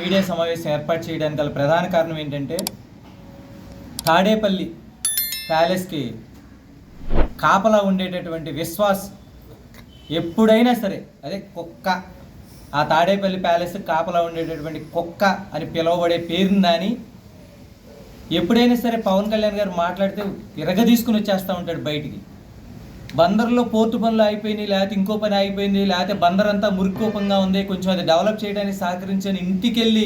Media సమావేశం ఏర్పాటు చేయడానికి గల ప్రధాన కారణం ఏంటంటే తాడేపల్లి ప్యాలెస్కి కాపలా ఉండేటటువంటి విశ్వాస్ ఎప్పుడైనా సరే అదే కుక్క ఆ తాడేపల్లి ప్యాలెస్ కాపలా ఉండేటటువంటి కుక్క అని పిలువబడే పేరుని దాని ఎప్పుడైనా సరే పవన్ కళ్యాణ్ గారు మాట్లాడితే ఇరగ తీసుకుని వచ్చేస్తూ ఉంటాడు బయటికి. బందర్లో పోర్టు పనులు అయిపోయినాయి లేకపోతే ఇంకో పని అయిపోయింది లేకపోతే బందర్ అంతా మురికోపంగా ఉంది కొంచెం అది డెవలప్ చేయడానికి సహకరించని ఇంటికెళ్ళి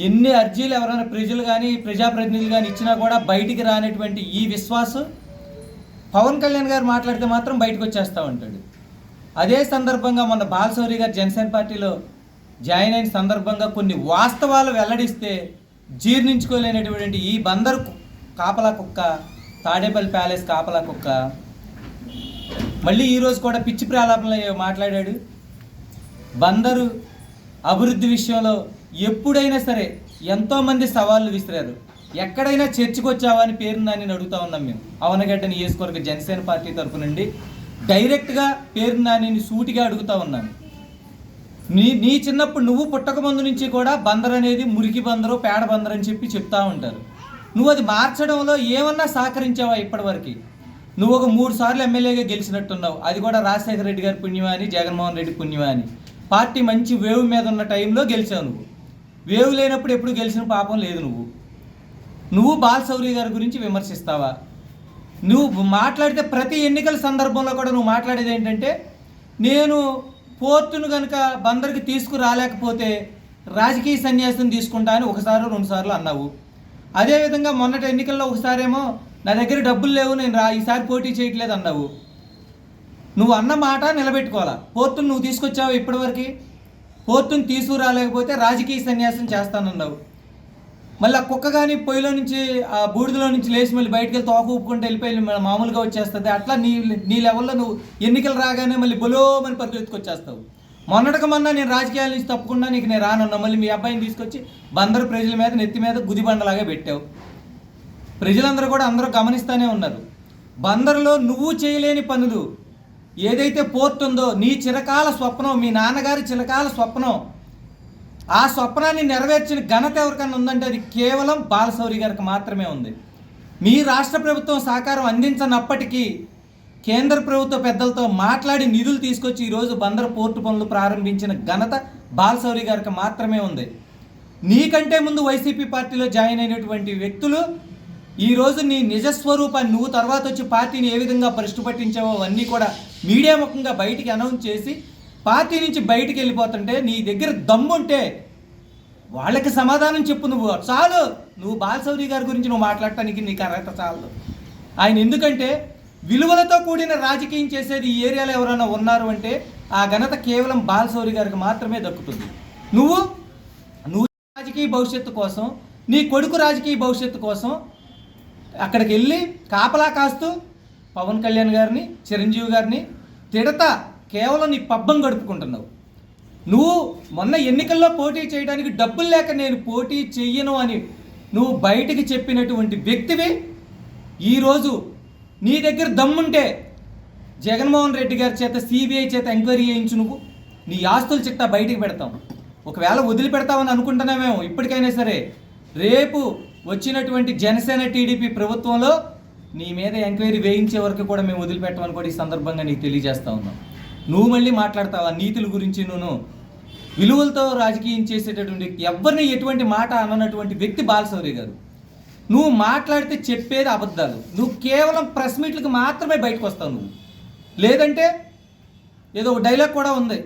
ఎన్ని అర్జీలు ఎవరైనా ప్రజలు కానీ ప్రజాప్రతినిధులు కానీ ఇచ్చినా కూడా బయటికి రానటువంటి ఈ విశ్వాసం పవన్ కళ్యాణ్ గారు మాట్లాడితే మాత్రం బయటకు వచ్చేస్తూ ఉంటాడు. అదే సందర్భంగా మొన్న బాలశౌరి గారు జనసేన పార్టీలో జాయిన్ అయిన సందర్భంగా కొన్ని వాస్తవాలు వెల్లడిస్తే జీర్ణించుకోలేనటువంటి ఈ బందరు కు- కాపలా కుక్క తాడేపల్లి ప్యాలెస్ కాపలా కుక్క మళ్ళీ ఈరోజు కూడా పిచ్చి ప్రాలాపనలు మాట్లాడాడు? బందరు అభివృద్ధి విషయంలో ఎప్పుడైనా సరే ఎంతోమంది సవాళ్ళు విసిరారు. ఎక్కడైనా చర్చకు వచ్చావా అని పేరు నాని అడుగుతా ఉన్నాం మేము. అవనగడ్డ నియోజకవర్గ జనసేన పార్టీ తరపు నుండి డైరెక్ట్గా పేరు నానిని సూటిగా అడుగుతా ఉన్నాను నీ నీ చిన్నప్పుడు నువ్వు పుట్టక ముందు నుంచి కూడా బందర్ అనేది మురికి బందరు పేడ బందర్ అని చెప్పి చెప్తా ఉంటారు. నువ్వు అది మార్చడంలో ఏమన్నా సహకరించావా ఇప్పటివరకు? నువ్వు ఒక మూడు సార్లు ఎమ్మెల్యేగా గెలిచినట్టున్నావు. అది కూడా రాజశేఖర రెడ్డి గారి పుణ్యమా అని జగన్మోహన్ రెడ్డి పుణ్యమా అని పార్టీ మంచి వేవ్ మీద ఉన్న టైంలో గెలిచావు నువ్వు. వేవ్ లేనప్పుడు ఎప్పుడు గెలిచిన పాపం లేదు నువ్వు. నువ్వు బాలశౌరి గారి గురించి విమర్శిస్తావా? నువ్వు మాట్లాడితే ప్రతి ఎన్నికల సందర్భంలో కూడా నువ్వు మాట్లాడేది ఏంటంటే నేను పోర్టును కనుక బందరికి తీసుకురాలేకపోతే రాజకీయ సన్యాసం తీసుకుంటా అని ఒకసారి రెండుసార్లు అన్నావు. అదేవిధంగా మొన్నటి ఎన్నికల్లో ఒకసారేమో నా దగ్గర డబ్బులు లేవు నేను రా ఈసారి పోటీ చేయట్లేదు అన్నావు. నువ్వు అన్న మాట నిలబెట్టుకోవాలా? పోర్టును నువ్వు తీసుకొచ్చావు ఇప్పటివరకు? పోర్టును తీసుకురాలేకపోతే రాజకీయ సన్యాసం చేస్తానన్నావు. మళ్ళీ ఆ కుక్క కానీ పొయ్యిలో నుంచి ఆ బూడిదలో నుంచి లేచి మళ్ళీ బయటకు వెళ్ళి తోక ఊపుకుంటే వెళ్ళిపోయి మళ్ళీ మామూలుగా వచ్చేస్తుంది. అట్లా నీ నీ లెవెల్లో నువ్వు ఎన్నికలు రాగానే మళ్ళీ బొలోమని పరిగెత్తుకొచ్చేస్తావు మొన్నటికి మొన్న నేను రాజకీయాల నుంచి తప్పకుండా నీకు నేను రానున్నా. మళ్ళీ మీ అబ్బాయిని తీసుకొచ్చి బందరు ప్రజల మీద నెత్తి మీద గుదిబండలాగా పెట్టావు. ప్రజలందరూ కూడా అందరూ గమనిస్తూనే ఉన్నారు. బందర్లో నువ్వు చేయలేని పనులు ఏదైతే పోర్ట్ ఉందో నీ చిరకాల స్వప్నం మీ నాన్నగారి చిరకాల స్వప్నం ఆ స్వప్నాన్ని నెరవేర్చిన ఘనత ఎవరికైనా ఉందంటే అది కేవలం బాలశౌరి గారికి మాత్రమే ఉంది. మీ రాష్ట్ర ప్రభుత్వం సహకారం అందించనప్పటికీ కేంద్ర ప్రభుత్వ పెద్దలతో మాట్లాడి నిధులు తీసుకొచ్చి ఈరోజు బందర్ పోర్టు పనులు ప్రారంభించిన ఘనత బాలశౌరి గారికి మాత్రమే ఉంది. నీకంటే ముందు వైసీపీ పార్టీలో జాయిన్ అయినటువంటి వ్యక్తులు ఈరోజు నీ నిజస్వరూపాన్ని నువ్వు తర్వాత వచ్చి పార్టీని ఏ విధంగా భ్రష్టు పట్టించావో అవన్నీ కూడా మీడియా ముఖంగా బయటికి అనౌన్స్ చేసి పార్టీ నుంచి బయటికి వెళ్ళిపోతుంటే నీ దగ్గర దమ్ముంటే వాళ్ళకి సమాధానం చెప్పు నువ్వు. చాలు. నువ్వు బాలసౌరి గారి గురించి నువ్వు మాట్లాడటానికి నీకు అర్హత చాలు ఆయన ఎందుకంటే విలువలతో కూడిన రాజకీయం చేసేది ఈ ఏరియాలో ఎవరైనా ఉన్నారు అంటే ఆ ఘనత కేవలం బాలసౌరి గారికి మాత్రమే దక్కుతుంది. నువ్వు నువ్వు రాజకీయ భవిష్యత్తు కోసం నీ కొడుకు రాజకీయ భవిష్యత్తు కోసం అక్కడికి వెళ్ళి కాపలా కాస్తూ పవన్ కళ్యాణ్ గారిని చిరంజీవి గారిని తిడతా కేవలం నీ పబ్బం గడుపుకుంటున్నావు. నువ్వు మొన్న ఎన్నికల్లో పోటీ చేయడానికి డబ్బులు లేక నేను పోటీ చెయ్యను అని నువ్వు బయటికి చెప్పినటువంటి వ్యక్తివి ఈరోజు నీ దగ్గర దమ్ముంటే జగన్మోహన్ రెడ్డి గారి చేత సిబిఐ చేత ఎంక్వైరీ చేయించు నువ్వు. నీ ఆస్తుల చిట్టా బయటికి పెడతాం. ఒకవేళ వదిలిపెడతామని అనుకుంటున్నామేమో ఇప్పటికైనా సరే రేపు వచ్చినటువంటి జనసేన టీడీపీ ప్రభుత్వంలో నీ మీద ఎంక్వైరీ వేయించే వరకు కూడా మేము వదిలిపెట్టమని కూడా ఈ సందర్భంగా నీకు తెలియజేస్తా ఉన్నాం. నువ్వు మళ్ళీ మాట్లాడతావా? నీతుల గురించి నువ్వు విలువలతో రాజకీయం చేసేటటువంటి వ్యక్తి ఎవరిని ఎటువంటి మాట అననటువంటి వ్యక్తి బాలశౌరి గారు. నువ్వు మాట్లాడితే చెప్పేది అబద్ధాలు. నువ్వు కేవలం ప్రెస్ మీట్లకు మాత్రమే బయటకు వస్తావు నువ్వు. లేదంటే ఏదో ఒక డైలాగ్ కూడా ఉంది.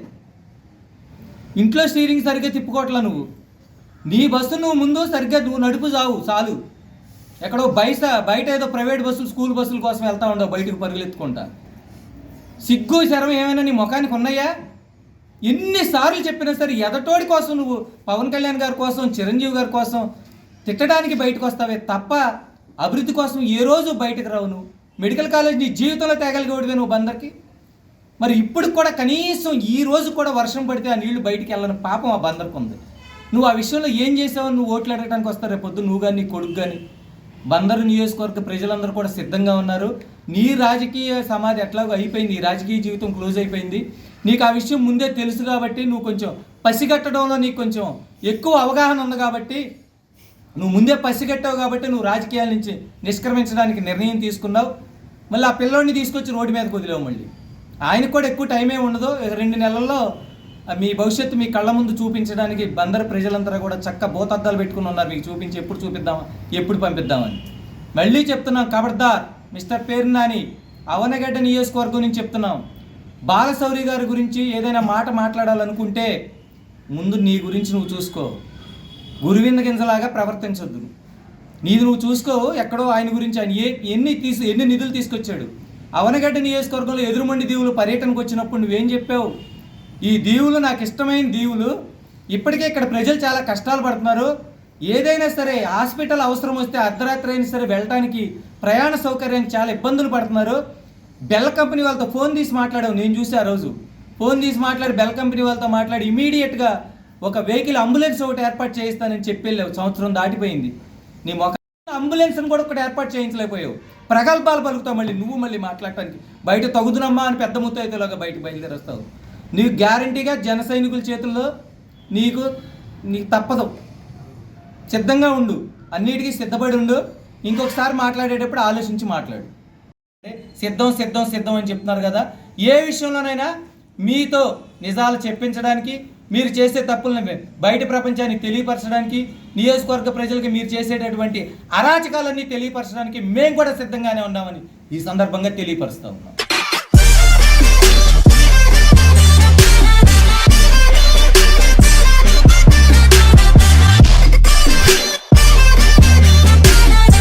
ఇంట్లో స్టీరింగ్ సరిగ్గా తిప్పుకోవట్లా నువ్వు. నీ బస్సు నువ్వు ముందు సరిగ్గా నువ్వు నడుపు చావు చాలు. ఎక్కడో బయట బయట ఏదో ప్రైవేట్ బస్సులు స్కూల్ బస్సుల కోసం వెళ్తా ఉండవు బయటకు పరుగులెత్తుకుంటా. సిగ్గు శరం ఏమైనా నీ ముఖానికి ఉన్నాయా? ఎన్నిసార్లు చెప్పినా సరే ఎదటోడి కోసం నువ్వు పవన్ కళ్యాణ్ గారి కోసం చిరంజీవి గారి కోసం తిట్టడానికి బయటకు వస్తావే తప్ప అభివృద్ధి కోసం ఏ రోజు బయటకు రావు నువ్వు. మెడికల్ కాలేజ్ నీ జీవితంలో తేగలిగేవాడివే నువ్వు బందర్కి. మరి ఇప్పుడు కూడా కనీసం ఈ రోజు కూడా వర్షం పడితే ఆ నీళ్ళు బయటికి వెళ్ళని పాపం ఆ బందర్కు ఉంది నువ్వు ఆ విషయంలో ఏం చేసావు నువ్వు ఓట్లు అడగడానికి వస్తారు రేపు పొద్దు నువ్వు కానీ నీ కొడుకు కానీ బందరు నియోజకవర్గ ప్రజలందరూ కూడా సిద్ధంగా ఉన్నారు. నీ రాజకీయ సమాధి ఎట్లాగో అయిపోయింది. రాజకీయ జీవితం క్లోజ్ అయిపోయింది. నీకు ఆ విషయం ముందే తెలుసు కాబట్టి నువ్వు కొంచెం పసిగట్టడంలో నీకు కొంచెం ఎక్కువ అవగాహన ఉంది కాబట్టి నువ్వు ముందే పసిగట్టావు కాబట్టి నువ్వు రాజకీయాల నుంచి నిష్క్రమించడానికి నిర్ణయం తీసుకున్నావు. మళ్ళీ ఆ పిల్లోడిని తీసుకొచ్చి రోడ్డు మీద వదిలేవు మళ్ళీ. ఆయనకు కూడా ఎక్కువ టైమే ఉండదు. రెండు నెలల్లో మీ భవిష్యత్తు మీ కళ్ళ ముందు చూపించడానికి బందర్ ప్రజలంతా కూడా చక్క భూతద్దాలు పెట్టుకుని ఉన్నారు. మీకు చూపించి ఎప్పుడు చూపిద్దాం ఎప్పుడు పంపిద్దామని. మళ్ళీ చెప్తున్నాం ఖబర్దార్ మిస్టర్ పేరు నాని అవనగడ్డ నియోజకవర్గం నుంచి చెప్తున్నాం. బాలశౌరి గారి గురించి ఏదైనా మాట మాట్లాడాలనుకుంటే ముందు నీ గురించి నువ్వు చూసుకో. గురువింద గింజలాగా ప్రవర్తించొద్దు. నీది నువ్వు చూసుకో ఎక్కడో ఆయన గురించి ఆయన ఏ ఎన్ని తీసు ఎన్ని నిధులు తీసుకొచ్చాడు. అవనగడ్డ నియోజకవర్గంలో ఎదురుమండి దీవులు పర్యటనకు వచ్చినప్పుడు నువ్వేం చెప్పావు? ఈ దీవులు నాకు ఇష్టమైన దీవులు. ఇప్పటికే ఇక్కడ ప్రజలు చాలా కష్టాలు పడుతున్నారు. ఏదైనా సరే హాస్పిటల్ అవసరం వస్తే అర్ధరాత్రి అయినా సరే వెళ్ళటానికి ప్రయాణ సౌకర్యానికి చాలా ఇబ్బందులు పడుతున్నారు. బెల్ కంపెనీ వాళ్ళతో ఫోన్ తీసి మాట్లాడావు నేను చూసి ఆ రోజు. ఫోన్ తీసి మాట్లాడి బెల్ కంపెనీ వాళ్ళతో మాట్లాడి ఇమీడియట్గా ఒక వెహికల్ అంబులెన్స్ ఒకటి ఏర్పాటు చేయిస్తానని చెప్పి వెళ్ళావు. సంవత్సరం దాటిపోయింది. నీ మొక్క అంబులెన్స్ని కూడా ఒకటి ఏర్పాటు చేయించలేకపోయావు. ప్రగల్భాలు పలుకుతావు మళ్ళీ నువ్వు మళ్ళీ మాట్లాడటానికి. బయట తగుదునమ్మా అని పెద్ద ముత్తైతేలాగా బయట బయలుదేరొస్తావు. నీకు గ్యారంటీగా జన సైనికుల చేతుల్లో నీకు నీకు తప్పదు. సిద్ధంగా ఉండు. అన్నిటికీ సిద్ధపడి ఉండు. ఇంకొకసారి మాట్లాడేటప్పుడు ఆలోచించి మాట్లాడు. సిద్ధం సిద్ధం సిద్ధం అని చెప్తున్నారు కదా. ఏ విషయంలోనైనా మీతో నిజాలు చెప్పించడానికి మీరు చేసే తప్పులను బయట ప్రపంచానికి తెలియపరచడానికి నియోజకవర్గ ప్రజలకు మీరు చేసేటటువంటి అరాచకాలన్నీ తెలియపరచడానికి మేము కూడా సిద్ధంగానే ఉన్నామని ఈ సందర్భంగా తెలియపరుస్తూ ఉన్నాం.